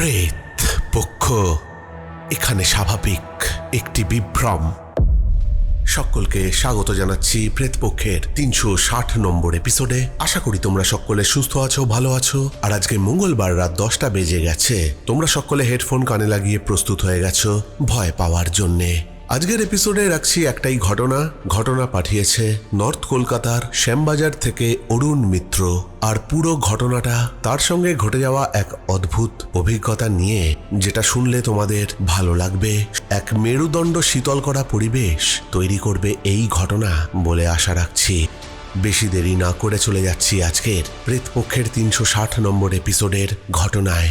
প্রেত পক্ষ এখানে স্বাভাবিক একটি বিভ্রম। সকলকে স্বাগত জানাচ্ছি প্রেতপক্ষের তিনশো ষাট নম্বর এপিসোডে আশা করি তোমরা সকলে সুস্থ আছো, ভালো আছো। আর আজকে মঙ্গলবার রাত দশটা বেজে গেছে। তোমরা সকলে হেডফোন কানে লাগিয়ে প্রস্তুত হয়ে গেছো। ভয় পাওয়ার জন্যে। আজকের এপিসোডে রাখছি একটাই ঘটনা। ঘটনা পাঠিয়েছে নর্থ কলকাতার শ্যামবাজার থেকে অরুণ মিত্র। আর পুরো ঘটনাটা তার সঙ্গে ঘটে যাওয়া এক অদ্ভুত অভিজ্ঞতা নিয়ে যেটা শুনলে তোমাদের ভালো লাগবে। এক মেরুদণ্ড শীতল করা পরিবেশ তৈরি করবে এই ঘটনা বলে আশা রাখছি। বেশি দেরি না করে চলে যাচ্ছি আজকের প্রেতপক্ষের তিনশো ষাট নম্বর এপিসোডের ঘটনায়।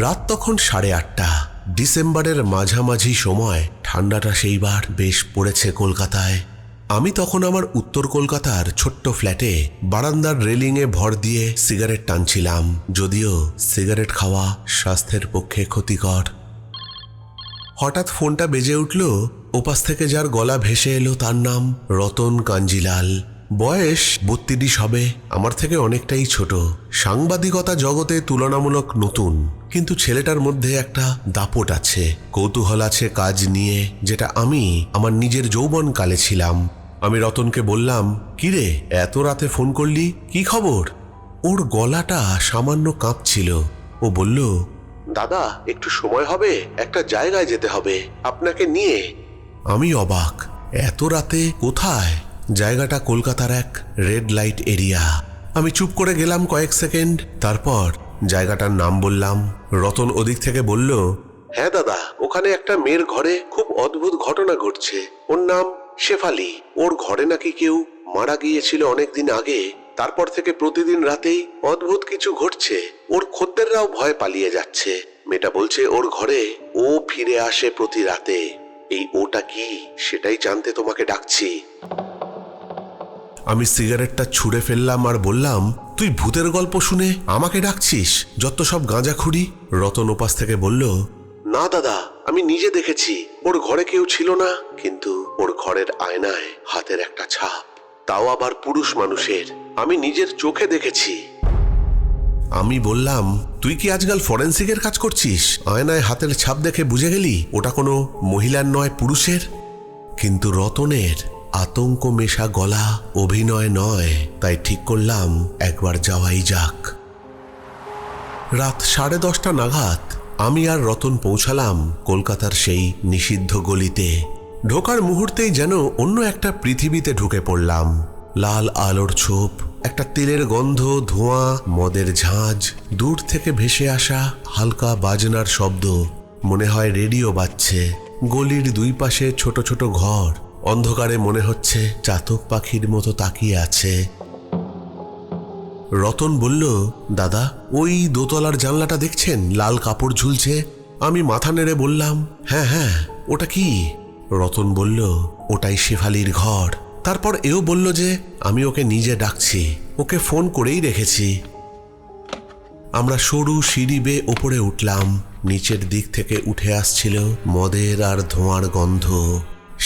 রাত তখন সাড়ে আটটা। ডিসেম্বরের মাঝামাঝি সময় ঠান্ডাটা সেইবার বেশ পড়েছে কলকাতায়। আমি তখন আমার উত্তর কলকাতার ছোট্ট ফ্ল্যাটে বারান্দার রেলিংয়ে ভর দিয়ে সিগারেট টানছিলাম, যদিও সিগারেট খাওয়া স্বাস্থ্যের পক্ষে ক্ষতিকর। হঠাৎ ফোনটা বেজে উঠল, ওপাশ থেকে যার গলা ভেসে এলো তার নাম রতন কাঞ্জিলাল। বয়স বত্রিশ হবে, আমার থেকে অনেকটাই ছোট। সাংবাদিকতা জগতে তুলনামূলক নতুন। কিন্তু ছেলেটার মধ্যে একটা দাপট আছে কৌতূহল আছে কাজ নিয়ে যেটা আমি আমার নিজের যৌবন কালে ছিলাম। আমি রতনকে বললাম কিরে এত রাতে ফোন করলি? কি খবর? ওর গলাটা সামান্য কাঁপছিল। ও বলল দাদা একটু সময় হবে একটা জায়গায় যেতে হবে আপনাকে নিয়ে। আমি অবাক এত রাতে কোথায়? জায়গাটা কলকাতার এক রেড লাইট এরিয়া। আমি চুপ করে গেলাম কয়েক সেকেন্ড তারপর জায়গাটার নাম বললাম। রতন ওদিক থেকে বলল হ্যাঁ দাদা, ওখানে একটা মেয়ের ঘরে খুব অদ্ভুত ঘটনা ঘটছে। ওর নাম শেফালি। ওর ঘরে নাকি কেউ মারা গিয়েছিল অনেকদিন আগে। তারপর থেকে প্রতিদিন রাতেই অদ্ভুত কিছু ঘটছে। ওর খদ্দেররাও ভয় পালিয়ে যাচ্ছে। মেয়েটা বলছে, ওর ঘরে ও ফিরে আসে প্রতি রাতে। এই ওটা কি? সেটাই জানতে তোমাকে ডাকছি। আমি সিগারেটটা ছুঁড়ে ফেললাম আর বললাম, তুই ভূতের গল্প শুনে আমাকে ডাকছিস? যত সব গাঁজা খুঁড়ি রতন ওপাশ থেকে বলল, না দাদা, আমি নিজে দেখেছি। ওর ঘরে কেউ ছিল না, কিন্তু ওর ঘরের আয়নায় হাতের একটা ছাপ। তাও আবার পুরুষ মানুষের। আমি নিজের চোখে দেখেছি। আমি বললাম, তুই কি আজকাল ফরেন্সিকের কাজ করছিস? আয়নায় হাতের ছাপ দেখে বুঝে গেলি, ওটা কোনো মহিলার নয়, পুরুষের? কিন্তু রতনের আতঙ্ক মেশা গলা অভিনয় নয়, তাই ঠিক করলাম একবার যাওয়াই যাক। রাত সাড়ে দশটা নাগাদ আমি আর রতন পৌঁছালাম কলকাতার সেই নিষিদ্ধ গলিতে। ঢোকার মুহূর্তেই যেন অন্য একটা পৃথিবীতে ঢুকে পড়লাম। লাল আলোর ছোপ, একটা তেলের গন্ধ, ধোঁয়া, মদের ঝাঁঝ দূর থেকে ভেসে আসা হালকা বাজনার শব্দ। মনে হয় রেডিও বাজছে। গলির দুই পাশে ছোট ছোট ঘর অন্ধকারে মনে হচ্ছে চাতক পাখির মতো তাকিয়ে আছে। রতন বলল, দাদা, ওই দোতলার জানলাটা দেখছেন? লাল কাপড় ঝুলছে। আমি মাথা নেড়ে বললাম হ্যাঁ হ্যাঁ ওটা কি? রতন বলল, ওটাই শেফালির ঘর। তারপর এও বলল যে, আমি ওকে নিজে ডাকছি, ওকে ফোন করেই রেখেছি। আমরা সরু সিঁড়ি বেয়ে ওপরে উঠলাম, নিচের দিক থেকে উঠে আসছিল মদের আর ধোঁয়ার গন্ধ।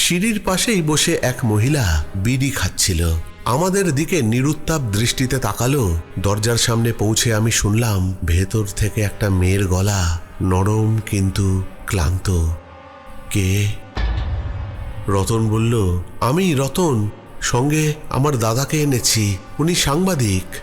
সিঁড়ির পাশেই বসে এক মহিলা বিড়ি খাচ্ছিল। আমাদের দিকে নিরুত্তাপ দৃষ্টিতে তাকালো। দরজার সামনে পৌঁছে আমি শুনলাম ভেতর থেকে একটা মেয়ের গলা নরম কিন্তু ক্লান্ত। কে? রতন বলল, আমি রতন, সঙ্গে আমার দাদাকে এনেছি, উনি সাংবাদিক।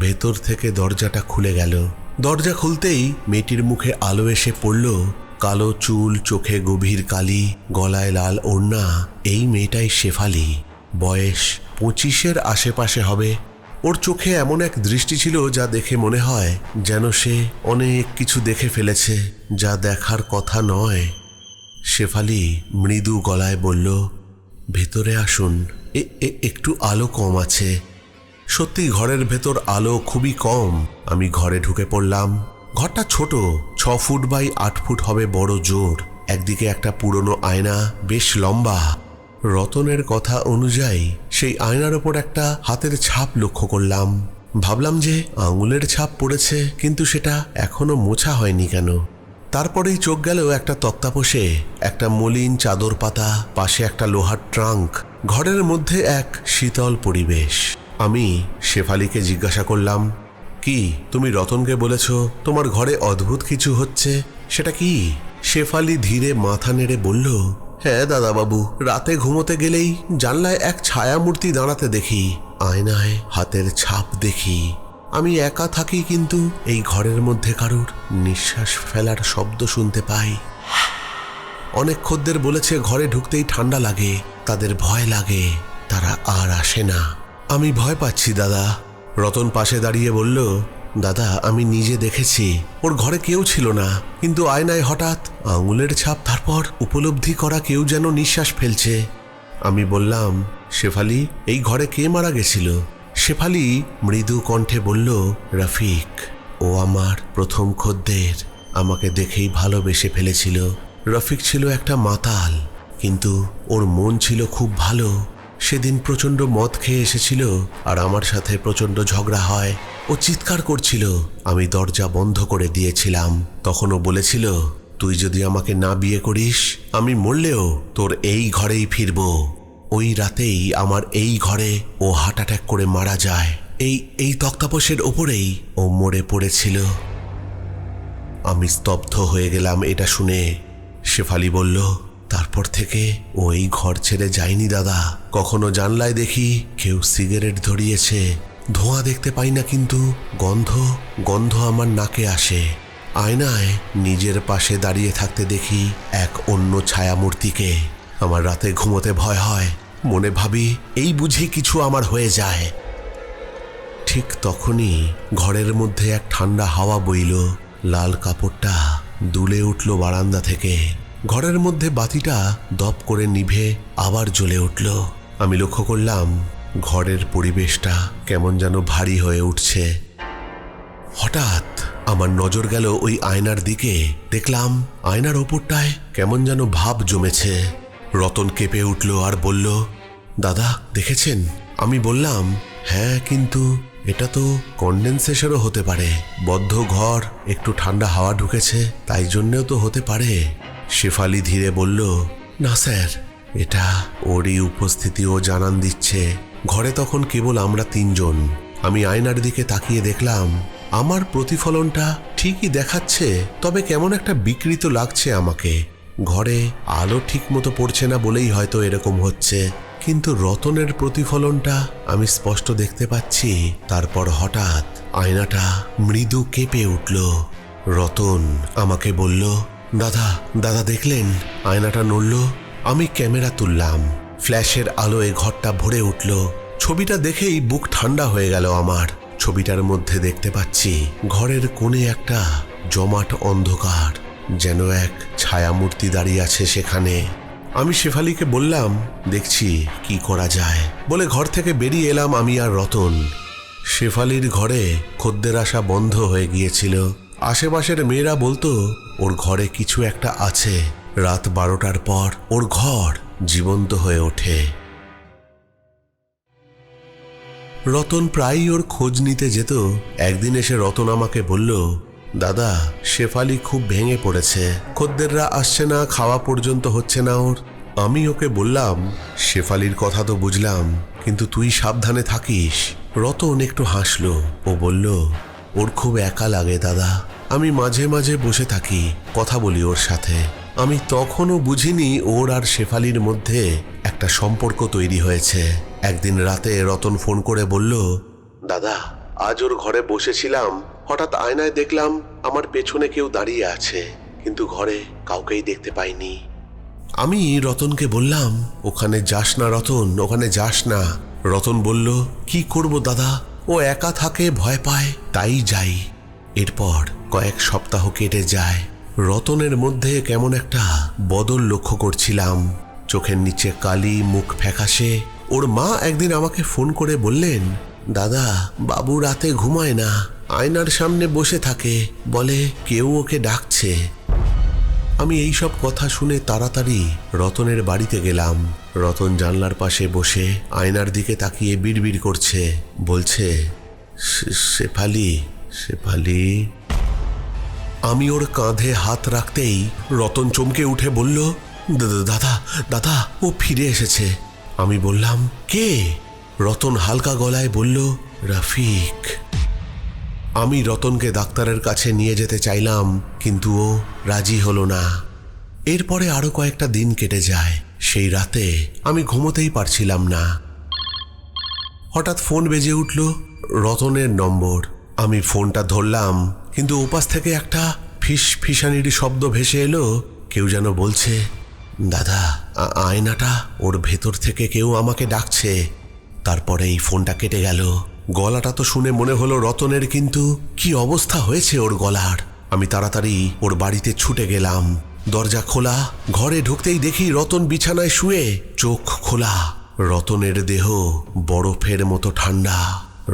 ভেতর থেকে দরজাটা খুলে গেল। দরজা খুলতেই মেয়েটির মুখে আলো এসে পড়ল। কালো চুল, চোখে গভীর কালি, গলায় লাল ওড়না, এই মেয়েটাই শেফালি। বয়স পঁচিশের আশেপাশে হবে। ওর চোখে এমন এক দৃষ্টি ছিল যা দেখে মনে হয় যেন সে অনেক কিছু দেখে ফেলেছে, যা দেখার কথা নয়। শেফালি মৃদু গলায় বলল, ভেতরে আসুন, এ- একটু আলো কম আছে। সত্যি, ঘরের ভেতর আলো খুবই কম। আমি ঘরে ঢুকে পড়লাম। ঘরটা ছোট ফুট বাই আট ফুট হবে বড় জোর। একদিকে একটা পুরনো আয়না, বেশ লম্বা। রতনের কথা অনুযায়ী, সেই আয়নার ওপর একটা হাতের ছাপ লক্ষ্য করলাম। ভাবলাম যে আঙুলের ছাপ পড়েছে, কিন্তু সেটা এখনও মোছা হয়নি কেন। তারপরেই চোখ গেল একটা তক্তাপোষে, একটা মলিন চাদর পাতা, পাশে একটা লোহার ট্রাঙ্ক, ঘরের মধ্যে এক শীতল পরিবেশ। আমি শেফালিকে জিজ্ঞাসা করলাম কি? তুমি রতনকে বলেছ তোমার ঘরে অদ্ভুত কিছু হচ্ছে? সেটা কি? শেফালি ধীরে মাথা নেড়ে বলল হ্যাঁ দাদাবাবু, রাতে ঘুমোতে গেলেই জানলায় এক ছায়ামূর্তি দাঁড়াতে দেখি, আয়নায় হাতের ছাপ দেখি। আমি একা থাকি কিন্তু এই ঘরের মধ্যে কারুর নিঃশ্বাস ফেলার শব্দ শুনতে পাই। অনেক খদ্দের বলেছে ঘরে ঢুকতেই ঠান্ডা লাগে, তাদের ভয় লাগে, তারা আর আসে না। আমি ভয় পাচ্ছি, দাদা। রতন পাশে দাঁড়িয়ে বলল, দাদা, আমি নিজে দেখেছি। ওর ঘরে কেউ ছিল না। কিন্তু আয়নায় হঠাৎ আঙুলের ছাপ, তারপর উপলব্ধি করা কেউ যেন নিঃশ্বাস ফেলছে। আমি বললাম, শেফালি, এই ঘরে কে মারা গেছিল? শেফালি মৃদু কণ্ঠে বলল, রফিক, ও আমার প্রথম খদ্দের। আমাকে দেখেই ভালোবেসে ফেলেছিল। রফিক ছিল একটা মাতাল, কিন্তু ওর মন ছিল খুব ভালো। সেদিন প্রচণ্ড মদ খেয়ে এসেছিল আর আমার সাথে প্রচণ্ড ঝগড়া হয় ও চিৎকার করছিল। আমি দরজা বন্ধ করে দিয়েছিলাম। তখন ও বলেছিল, তুই যদি আমাকে না বিয়ে করিস, আমি মরলেও তোর এই ঘরেই ফিরব। ওই রাতেই আমার এই ঘরে ও হার্ট অ্যাটাক করে মারা যায়। এই এই তক্তাপোষের ওপরেই ও মরে পড়েছিল। আমি স্তব্ধ হয়ে গেলাম এটা শুনে। শেফালি বলল তারপর থেকে ও এই ঘর ছেড়ে যায়নি দাদা। কখনো জানলায় দেখি কেউ সিগারেট ধরিয়েছে। ধোঁয়া দেখতে পাই না কিন্তু গন্ধ গন্ধ আমার নাকে আসে। আয়নায় নিজের পাশে দাঁড়িয়ে থাকতে দেখি এক অন্য ছায়ামূর্তিকে। আমার রাতে ঘুমোতে ভয় হয়। মনে ভাবি এই বুঝি কিছু আমার হয়ে যায়। ঠিক তখনই ঘরের মধ্যে এক ঠান্ডা হাওয়া বইল। লাল কাপড়টা দুলে উঠল বারান্দা থেকে। ঘরের মধ্যে বাতিটা দপ করে নিভে আবার জ্বলে উঠল। আমি লক্ষ্য করলাম, ঘরের পরিবেশটা কেমন যেন ভারী হয়ে উঠছে। হঠাৎ আমার নজর গেল ওই আয়নার দিকে। দেখলাম, আয়নার ওপরটায় কেমন যেন ভাব জমেছে। রতন কেঁপে উঠল আর বলল, দাদা, দেখেছেন? আমি বললাম হ্যাঁ কিন্তু এটা তো কন্ডেন্সেশনও হতে পারে। বদ্ধ ঘর, একটু ঠান্ডা হাওয়া ঢুকেছে, তাই জন্যেও তো হতে পারে। শেফালি ধীরে বলল, না স্যার, এটা ওরই উপস্থিতি ও জানান দিচ্ছে। ঘরে তখন কেবল আমরা তিনজন। আমি আয়নার দিকে তাকিয়ে দেখলাম, আমার প্রতিফলনটা ঠিকই দেখাচ্ছে, তবে কেমন একটা বিকৃত লাগছে আমাকে। ঘরে আলো ঠিক মতো পড়ছে না বলেই হয়তো এরকম হচ্ছে, কিন্তু রতনের প্রতিফলনটা আমি স্পষ্ট দেখতে পাচ্ছি। তারপর হঠাৎ আয়নাটা মৃদু কেঁপে উঠল। রতন আমাকে বলল দাদা দাদা দেখলেন? আয়নাটা নড়ল, আমি ক্যামেরা তুললাম। ফ্ল্যাশের আলোয় ঘরটা ভরে উঠল। ছবিটা দেখেই বুক ঠান্ডা হয়ে গেল আমার। ছবিটার মধ্যে দেখতে পাচ্ছি, ঘরের কোণে একটা জমাট অন্ধকার, যেন এক ছায়ামূর্তি দাঁড়িয়ে আছে সেখানে। আমি শেফালিকে বললাম, দেখছি, কি করা যায়? বলে ঘর থেকে বেরিয়ে এলাম আমি আর রতন। শেফালির ঘরে খদ্দের আসা বন্ধ হয়ে গিয়েছিল। আশেপাশের মেয়েরা বলতো ওর ঘরে কিছু একটা আছে। রাত বারোটার পর ওর ঘর জীবন্ত হয়ে ওঠে। রতন প্রায়ই ওর খোঁজ নিতে যেত। একদিন এসে রতন আমাকে বলল, দাদা, শেফালি খুব ভেঙে পড়েছে। খদ্দেররা আসছে না, খাওয়া পর্যন্ত হচ্ছে না ওর। আমি ওকে বললাম, শেফালির কথা তো বুঝলাম, কিন্তু তুই সাবধানে থাকিস। রতন একটু হাসলো। ও বলল, ওর খুব একা লাগে দাদা। আমি মাঝে মাঝে বসে থাকি, কথা বলি ওর সাথে। আমি তখনও বুঝিনি ওর আর শেফালির মধ্যে একটা সম্পর্ক তৈরি হয়েছে। একদিন রাতে রতন ফোন করে বলল, দাদা, আজ ওর ঘরে বসেছিলাম, হঠাৎ আয়নায় দেখলাম আমার পেছনে কেউ দাঁড়িয়ে আছে, কিন্তু ঘরে কাউকেই দেখতে পাইনি। আমি রতনকে বললাম, ওখানে যাস না রতন, ওখানে যাস না। রতন বলল, কি করব দাদা? ও একা থাকে, ভয় পায়, তাই যাই। এরপর কয়েক সপ্তাহ কেটে যায়। রতনের মধ্যে কেমন একটা বদল লক্ষ্য করছিলাম। চোখের নিচে কালি মুখ ফ্যাকাশে। ওর মা একদিন আমাকে ফোন করে বললেন, দাদা, বাবু রাতে ঘুমায় না, আয়নার সামনে বসে থাকে। বলে, কেউ ওকে ডাকছে। আমি এই সব কথা শুনে তাড়াতাড়ি রতনের বাড়িতে গেলাম। রতন জানলার পাশে বসে আয়নার দিকে তাকিয়ে বিড়বিড় করছে। বলছে "শে- শেফালি শেফালি। আমি ওর কাঁধে হাত রাখতেই রতন চমকে উঠে বলল দাদা দাদা, ও ফিরে এসেছে। আমি বললাম, কে? রতন হালকা গলায় বলল, রাফিক। আমি রতনকে ডাক্তারের কাছে নিয়ে যেতে চাইলাম, কিন্তু ও রাজি হলো না। এরপরে আরও কয়েকটা দিন কেটে যায়। সেই রাতে আমি ঘুমোতেই পারছিলাম না। হঠাৎ ফোন বেজে উঠল রতনের নম্বর। আমি ফোনটা ধরলাম, কিন্তু ওপাশ থেকে একটা ফিস ফিসানির শব্দ ভেসে এলো। কেউ যেন বলছে, দাদা আয়নাটা ওর ভেতর থেকে কেউ আমাকে ডাকছে। তারপরে এই ফোনটা কেটে গেল। গলাটা তো শুনে মনে হলো রতনের, কিন্তু কি অবস্থা হয়েছে ওর গলার? আমি তাড়াতাড়ি ওর বাড়িতে ছুটে গেলাম। দরজা খোলা, ঘরে ঢুকতেই দেখি রতন বিছানায় শুয়ে, চোখ খোলা। রতনের দেহ বরফের মতো ঠান্ডা।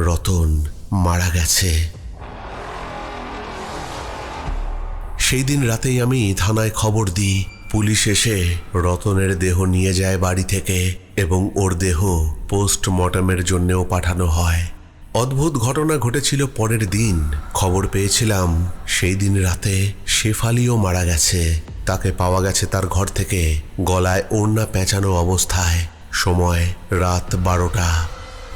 রতন মারা গেছে। সেই দিন রাতেই আমি থানায় খবর দিই। পুলিশ এসে রতনের দেহ নিয়ে যায় বাড়ি থেকে এবং ওর দেহ পোস্টমর্টমের জন্যেও পাঠানো হয়। অদ্ভুত ঘটনা ঘটেছিল পরের দিন। খবর পেয়েছিলাম, সেই দিন রাতে শেফালিও মারা গেছে। তাকে পাওয়া গেছে তার ঘর থেকে। গলায় ওড়না পেঁচানো অবস্থায়। সময় রাত বারোটা।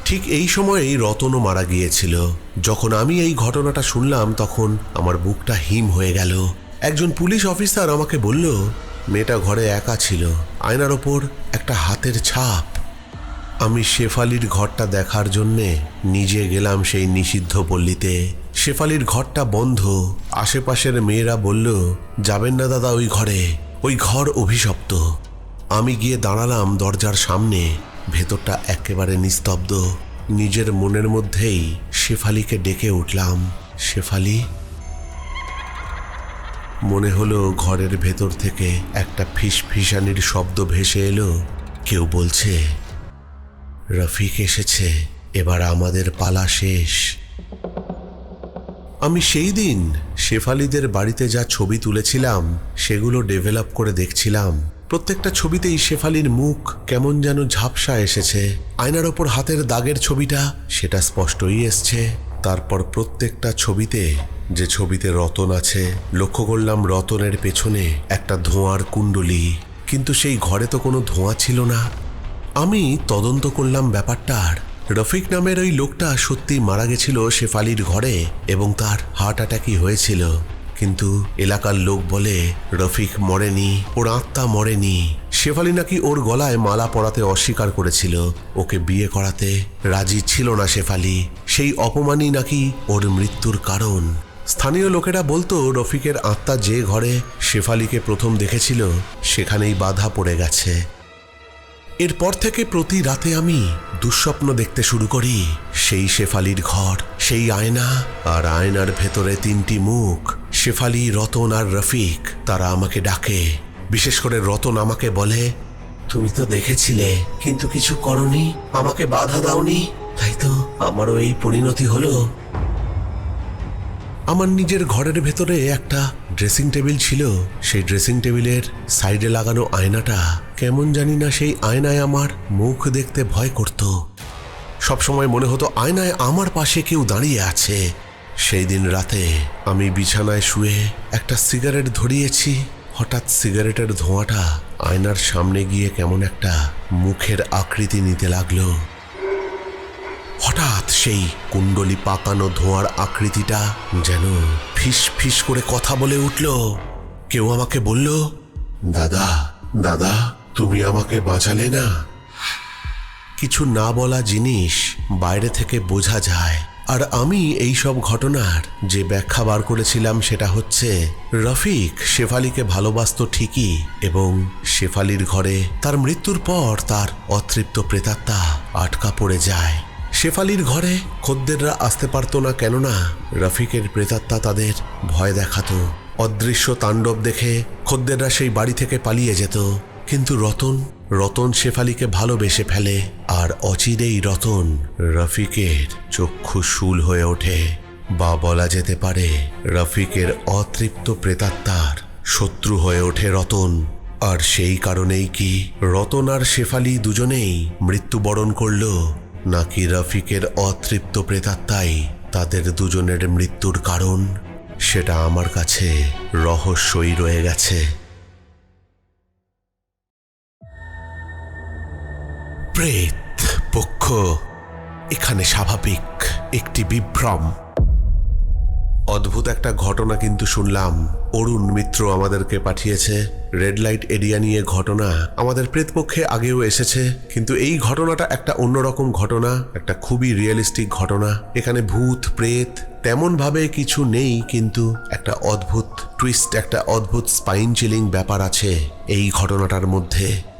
ঠিক এই সময়েই রতনও মারা গিয়েছিল। যখন আমি এই ঘটনাটা শুনলাম, তখন আমার বুকটা হিম হয়ে গেল। একজন পুলিশ অফিসার আমাকে বলল, মেয়েটা ঘরে একা ছিল। আয়নার ওপর একটা হাতের ছাপ। আমি শেফালির ঘরটা দেখার জন্যে নিজে গেলাম সেই নিষিদ্ধ পল্লীতে। শেফালির ঘরটা বন্ধ। আশেপাশের মেয়েরা বলল, যাবেন না দাদা ওই ঘরে। ওই ঘর অভিশপ্ত। আমি গিয়ে দাঁড়ালাম দরজার সামনে। ভেতরটা একেবারে নিস্তব্ধ। নিজের মনের মধ্যেই শেফালিকে ডেকে উঠলাম। শেফালি? মনে হলো ঘরের ভেতর থেকে একটা ফিসফিসানির শব্দ ভেসে এলো। কেউ বলছে, রফিক এসেছে, এবার আমাদের পালা শেষ। আমি সেই দিন শেফালিদের বাড়িতে যা ছবি তুলেছিলাম, সেগুলো ডেভেলপ করে দেখছিলাম। প্রত্যেকটা ছবিতেই শেফালির মুখ কেমন যেন ঝাপসা এসেছে। আয়নার ওপর হাতের দাগের ছবিটা, সেটা স্পষ্টই এসছে। তারপর প্রত্যেকটা ছবিতে যে ছবিতে রতন আছে, লক্ষ্য করলাম রতনের পেছনে একটা ধোঁয়ার কুণ্ডলি। কিন্তু সেই ঘরে তো কোনো ধোঁয়া ছিল না। আমি তদন্ত করলাম ব্যাপারটার। রফিক নামের ওই লোকটা সত্যি মারা গেছিল শেফালির ঘরে এবং তার হার্ট অ্যাটাকই হয়েছিল। কিন্তু এলাকার লোক বলে, রফিক মরেনি, ওর আত্মা মরেনি। শেফালি নাকি ওর গলায় মালা পরাতে অস্বীকার করেছিল। ওকে বিয়ে করাতে রাজি ছিল না শেফালি। সেই অপমানই নাকি ওর মৃত্যুর কারণ। স্থানীয় লোকেরা বলতো, রফিকের আত্মা যে ঘরে শেফালিকে প্রথম দেখেছিল, সেখানেই বাধা পড়ে গেছে। এরপর থেকে প্রতি রাতে আমি দুঃস্বপ্ন দেখতে শুরু করি। সেই শেফালির ঘর, সেই আয়না, আর আয়নার ভেতরে তিনটি মুখ। শেফালি, রতন আর রফিক, তারা আমাকে ডাকে। বিশেষ করে রতন আমাকে বলে, তুমি তো দেখেছিলে, কিন্তু কিছু করনি, আমাকে বাধা দাওনি। তাই তো আমারও এই পরিণতি হলো। আমার নিজের ঘরের ভেতরে একটা ড্রেসিং টেবিল ছিল। সেই ড্রেসিং টেবিলের সাইডে লাগানো আয়নাটা কেমন জানি না সেই আয়নায় আমার মুখ দেখতে ভয় করত। সবসময় মনে হতো আয়নায় আমার পাশে কেউ দাঁড়িয়ে আছে। সেই দিন রাতে আমি বিছানায় শুয়ে একটা সিগারেট ধরিয়েছি। হঠাৎ সিগারেটের ধোঁয়াটা আয়নার সামনে গিয়ে কেমন একটা মুখের আকৃতি নিতে লাগল। হঠাৎ সেই কুণ্ডলি পাকানো ধোঁয়ার আকৃতিটা যেন ফিস ফিস করে কথা বলে উঠল। কেউ আমাকে বলল, দাদা দাদা, তুমি আমাকে বাঁচালে না? কিছু না বলা জিনিস বাইরে থেকে বোঝা যায় আর আমি এই সব ঘটনার যে ব্যাখ্যা বার করেছিলাম সেটা হচ্ছে, রফিক শেফালিকে ভালোবাসতো ঠিকই এবং শেফালির ঘরে তার মৃত্যুর পর তার অতৃপ্ত প্রেতাত্মা আটকা পড়ে যায়। শেফালির ঘরে খদ্দেররা আসতে পারতো না কেননা রফিকের প্রেতাত্মা তাদের ভয় দেখাতো। অদৃশ্য তাণ্ডব দেখে খদ্দেররা সেই বাড়ি থেকে পালিয়ে যেত। কিন্তু রতন রতন শেফালিকে ভালোবেসে ফেলে, আর অচিরেই রতন রফিকের চক্ষু শুল হয়ে ওঠে। বা বলা যেতে পারে, রফিকের অতৃপ্ত প্রেতাত্মার শত্রু হয়ে ওঠে রতন। আর সেই কারণেই কি রতন আর শেফালি দুজনেই মৃত্যুবরণ করল, নাকি রফিকের অতৃপ্ত প্রেতাত্মাই তাদের দুজনের মৃত্যুর কারণ? সেটা আমার কাছে রহস্যই রয়ে গেছে। প্রেত পক্ষ, এখানে স্বাভাবিক একটি বিভ্রম। অদ্ভুত একটা ঘটনা কিন্তু শুনলাম। অরুণ মিত্র আমাদেরকে পাঠিয়েছে। রেড লাইট এরিয়া নিয়ে ঘটনা আমাদের প্রেতপক্ষে আগেও এসেছে। কিন্তু এই ঘটনাটা একটা অন্যরকম ঘটনা, একটা খুবই রিয়েলিস্টিক ঘটনা। এখানে ভূত, প্রেত তেমন ভাবে কিছু নেই, কিন্তু একটা অদ্ভুত টুইস্ট একটা অদ্ভুত স্পাইন চিলিং ব্যাপার আছে এই ঘটনাটার মধ্যে।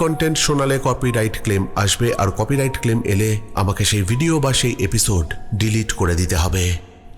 কন্টেন্ট শোনালে কপিরাইট ক্লেম আসবে আর কপিরাইট ক্লেম এলে আমাকে সেই ভিডিও বা সেই এপিসোড ডিলিট করে দিতে হবে।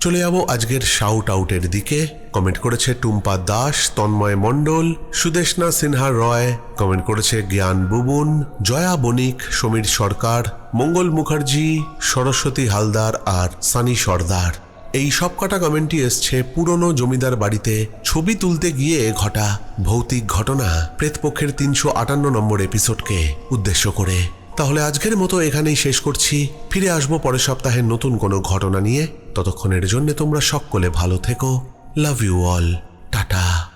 চলে যাব আজকের শাউট আউটের দিকে। কমেন্ট করেছে টুম্পা দাস, তন্ময় মণ্ডল, সুদেশনা সিনহা রয়। কমেন্ট করেছে জ্ঞান বুবুন, জয়া বণিক, সমীর সরকার, মঙ্গল মুখার্জি, সরস্বতী হালদার আর সানি সর্দার। এই সবকটা কমেন্টই এসছে পুরনো জমিদার বাড়িতে। ছবি তুলতে গিয়ে ঘটা ভৌতিক ঘটনা প্রেতপক্ষের তিনশো আটান্ন নম্বর এপিসোডকে উদ্দেশ্য করে। তাহলে আজকের মতো এখানেই শেষ করছি। ফিরে আসব পরের সপ্তাহে নতুন কোনো ঘটনা নিয়ে। ততক্ষণের জন্য তোমরা সকলে ভালো থেকো। Love you all tata.